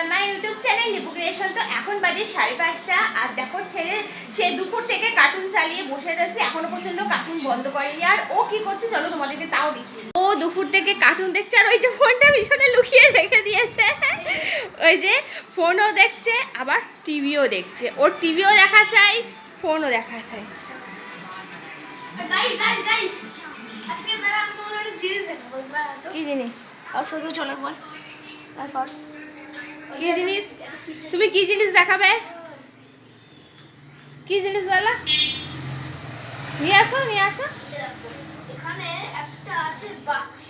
Welcome YouTube channel Lipu creation তো এখন বাজে সাড়ে পাঁচটা। আর দেখো ছেলে সে দুপুর থেকে কার্টুন চালিয়ে বসে রয়েছে এখনও পর্যন্ত কার্টুন বন্ধ করেনি। আর ও কি করছে চলো তোমাদেরকে তাও দেখি ও দুপুর থেকে কার্টুন দেখছে আর ওই যে ফোনটা পিছনে লুকিয়ে রেখে দিয়েছে। ওই যে ফোনও দেখছে আবার টিভিও দেখছে। ওর টিভিও দেখা চাই ফোনও দেখা চাই। কি জিনিস? চলে সর। কি জিনিস? তুমি কি জিনিস দেখাবে? কি জিনিস বলো নিয়ে আসো নিয়ে আসো। এখানে একটা আছে বাক্স।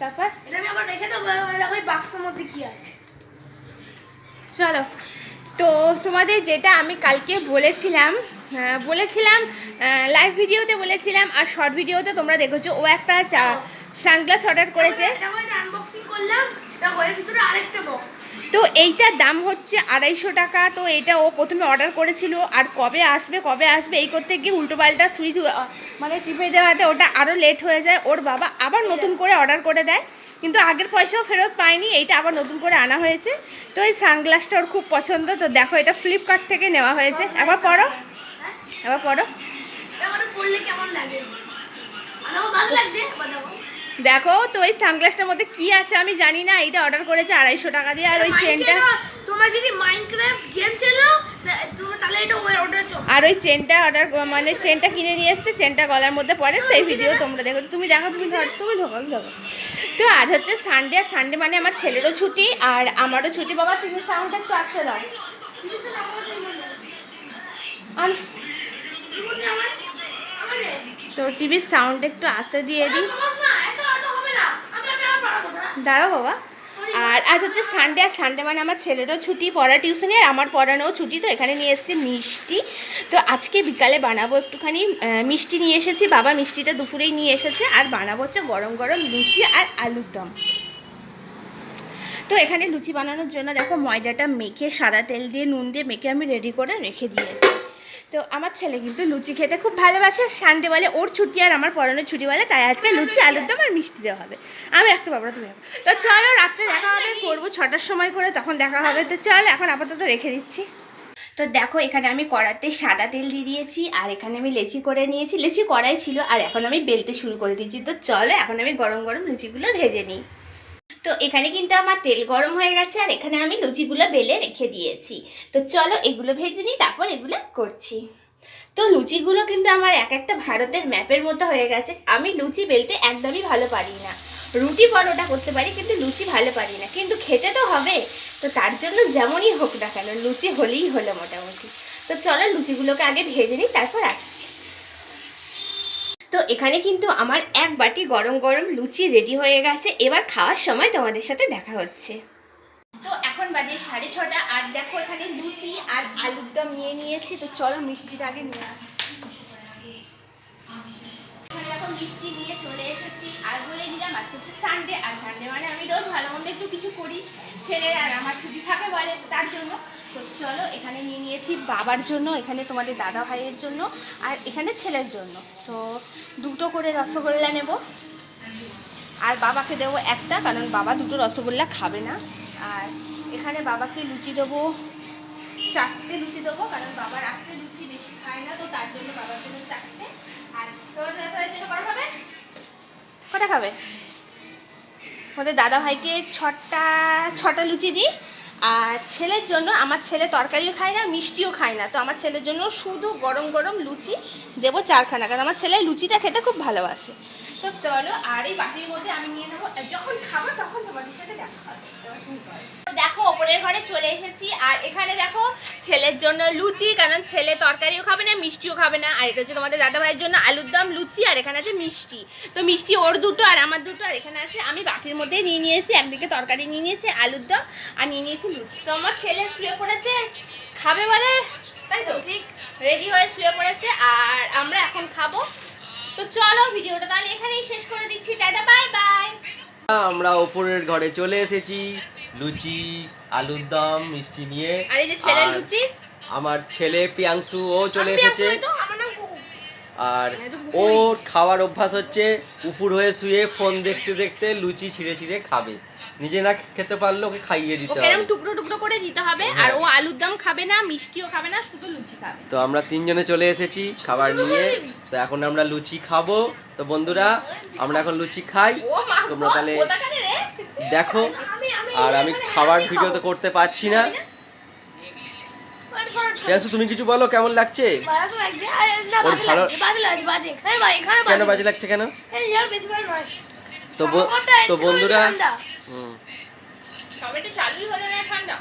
তারপর? এটা আমি আবার রেখে দেবো এবার দেখো এই বাক্সের মধ্যে কি আছে। চলো। তো তোমাদের যেটা আমি কালকে বলেছিলাম বলেছিলাম লাইভ ভিডিওতে বলেছিলাম আর শর্ট ভিডিওতে তোমরা দেখেছ ও একটা সানগ্লাস অর্ডার করেছে। আনবক্সিং করলাম। তো এইটার দাম হচ্ছে আড়াইশো টাকা। তো এটা ও প্রথমে অর্ডার করেছিল। আর কবে আসবে কবে আসবে এই করতে গিয়ে উল্টোপাল্টা সুইচ মানে টিপে দেওয়াতে ওটা আরও লেট হয়ে যায়। ওর বাবা আবার নতুন করে অর্ডার করে দেয়। কিন্তু আগের পয়সাও ফেরত পায়নি। এইটা আবার নতুন করে আনা হয়েছে। তো এই সানগ্লাসটা ওর খুব পছন্দ। তো দেখো এটা ফ্লিপকার্ট থেকে নেওয়া হয়েছে। একবার পড়ো। একবার পড়ো। পড়লে কেমন লাগে? ভালো লাগছে? দেখো তো ওই সানগ্লাসটার মধ্যে কি আছে আমি জানি না এটা অর্ডার করেছে আড়াইশো টাকা দিয়ে। আর ওই চেনটা তোমরা যদি মাইনক্রাফট গেম খেলো তাহলে এটা ওই অর্ডার চলো। আর ওই চেনটা অর্ডার মানে চেনটা কিনে নিয়ে এসছে চেনটা গলার মধ্যে পড়ে সেই ভিডিও তোমরা দেখো। তুমি দেখো তুমি ধর তুমি ঢোকো তুমি ঢোকো তো আজ হচ্ছে সানডে আর সানডে মানে আমার ছেলেরও ছুটি আর আমারও ছুটি। বাবা তুমি সাউন্ডটা একটু আসতে দাও। তো টিভির সাউন্ড একটু আসতে দিয়ে দিই। দাঁড়াও বাবা। আর আজ হচ্ছে সানডে আর সানডে মানে আমার ছেলেরও ছুটি পড়া টিউশনে আর আমার পড়ানোও ছুটি, তো এখানে নিয়ে এসেছি মিষ্টি। তো আজকে বিকালে বানাবো একটুখানি মিষ্টি নিয়ে এসেছি। বাবা মিষ্টিটা দুপুরেই নিয়ে এসেছে, আর বানাবো হচ্ছে গরম গরম লুচি আর আলুর দম। তো এখানে লুচি বানানোর জন্য দেখো ময়দাটা মেখে, সাদা তেল দিয়ে, নুন দিয়ে মেখে আমি রেডি করে রেখে দিয়েছি। তো আমার ছেলে কিন্তু লুচি খেতে খুব ভালোবাসে। সানডে বলে ওর ছুটি আর আমার পড়ানোর ছুটি বলে, তাই আজকে লুচি, আলুর দম আর মিষ্টি দেওয়া হবে। আমি রাখতে পারব না, তুমি। তো চলো, রাত্রে দেখা হবে, করব ছটার সময় করে, তখন দেখা হবে। তো চল, এখন আপাতত রেখে দিচ্ছি। তো দেখো, এখানে আমি কড়াতে সাদা তেল দিয়ে দিয়েছি, আর এখানে আমি লেচি করে নিয়েছি। লেচি কড়াই ছিল, আর এখন আমি বেলতে শুরু করে দিয়েছি। তো চলো, এখন আমি গরম গরম লুচিগুলো ভেজে নিই। তো এখানে কিন্তু আমার তেল গরম হয়ে গেছে, আর এখানে আমি লুচিগুলো বেলে রেখে দিয়েছি। তো চলো এগুলো ভেজে নিই, তারপর এগুলো করছি। তো লুচিগুলো কিন্তু আমার এক একটা ভারতের ম্যাপের মতো হয়ে গেছে। আমি লুচি বেলতে একদমই ভালো পারি না। রুটি পরোটা করতে পারি, কিন্তু লুচি ভালো পারি না। কিন্তু খেতে তো হবে। তো তার জন্য যেমনই হোক না কেন, লুচি হলেই হলো মোটামুটি। তো চলো লুচিগুলোকে আগে ভেজে নিই, তারপর আসছি তো এখানে কিন্তু আমার এক বাটি গরম গরম লুচি রেডি হয়ে গেছে। এবার খাওয়ার সময় তোমাদের সাথে দেখা হচ্ছে। তো এখন বাজে সাড়ে ছটা, আর দেখো এখানে লুচি আর আলুর দম নিয়ে নিয়েছি। তো চলো মিষ্টিটা আগে নিয়ে আসি। এখানে মিষ্টি নিয়ে চলে এসেছি। আর বলে দিলাম, আজকে হচ্ছে সানডে আর সানডে মানে আমি রোজ ভালো মন্দ একটু কিছু করি। ছেলে আর আমার ছুটি থাকে বলে তার জন্য। তো চলো, এখানে নিয়ে নিয়েছি বাবার জন্য, এখানে তোমাদের দাদা ভাইয়ের জন্য, আর এখানে ছেলের জন্য। তো দুটো করে রসগোল্লা নেব। আর বাবাকে দেবো একটা, কারণ বাবা দুটো রসগোল্লা খাবে না। আর এখানে বাবাকে লুচি দেবো। চারটে লুচি দেবো, কারণ বাবা রাত্রে লুচি বেশি খায় না, তো তার জন্য বাবার জন্য চারটে। আর দাদাভাইয়ের জন্য কটা খাবে? কটা খাবে? ওদের দাদা ভাইকে ছটা ছটা লুচি দিই। আর ছেলের জন্য, আমার ছেলে তরকারিও খায় না, মিষ্টিও খায় না। তো আমার ছেলের জন্য শুধু গরম গরম লুচি দেবো চারখানা, কারণ আমার ছেলে লুচিটা খেতে খুব ভালোবাসে। তো চলো, আর এই বাটির মধ্যে আমি নিয়ে নেব। যখন খাব তখন তোমাদের সাথে দেখা হবে। দেখো, ওপরের ঘরে চলে এসেছি। আর এখানে দেখো, ছেলের জন্য লুচি, কারণ ছেলে তরকারিও খাবে না, মিষ্টিও খাবে না। আর এটা হচ্ছে তোমাদের দাদা ভাইয়ের জন্য আলুর দম, লুচি, আর এখানে আছে মিষ্টি। তো মিষ্টি ওর দুটো আর আমার দুটো, আর এখানে আছে, আমি বাটির মধ্যে নিয়ে নিয়েছি। একদিকে তরকারি নিয়ে নিয়েছি, আলুর দম, আর নিয়ে নিয়েছি লুচি। তো আমার ছেলে শুয়ে পড়েছে। খাবে বলে? তাই তো? ঠিক। রেডি হয়ে শুয়ে পড়েছে। আর আমরা এখন খাব। তো চলো, ভিডিওটা তাহলে এখানেই আমরা উপরের ঘরে চলে এসেছি। লুচি আলুর দম মিষ্টি নিয়ে। আর এই যে ছেলে লুচি? আমার ছেলে প্রিয়াংশু ও চলে এসেছে। আর ও খাওয়ার অভ্যাস হচ্ছে উপুর হয়ে শুয়ে ফোন দেখতে দেখতে লুচি ছিঁড়ে ছিঁড়ে খাবে। নিজে না খেতে পারলে ওকে খাইয়ে দিতে হবে। এরকম টুকরো টুকরো করে দিতে হবে আর হ্যাঁ। ও আলুর দম খাবে না মিষ্টিও খাবে না শুধু লুচি খাবে। তো আমরা তিনজনে চলে এসেছি খাবার নিয়ে। তো এখন আমরা লুচি খাব। তো বন্ধুরা আমরা এখন লুচি খাই। তোমরা তাহলে দেখো। আর আমি খাবার ভিডিও তো করতে পারছি না। ইয়াসু তুমি কিছু বলো কেমন লাগছে? ভালো ওর কেন বাজে। লাগছে কেন? তো বন্ধুরা এটা চালুই হলো না ঠান্ডা।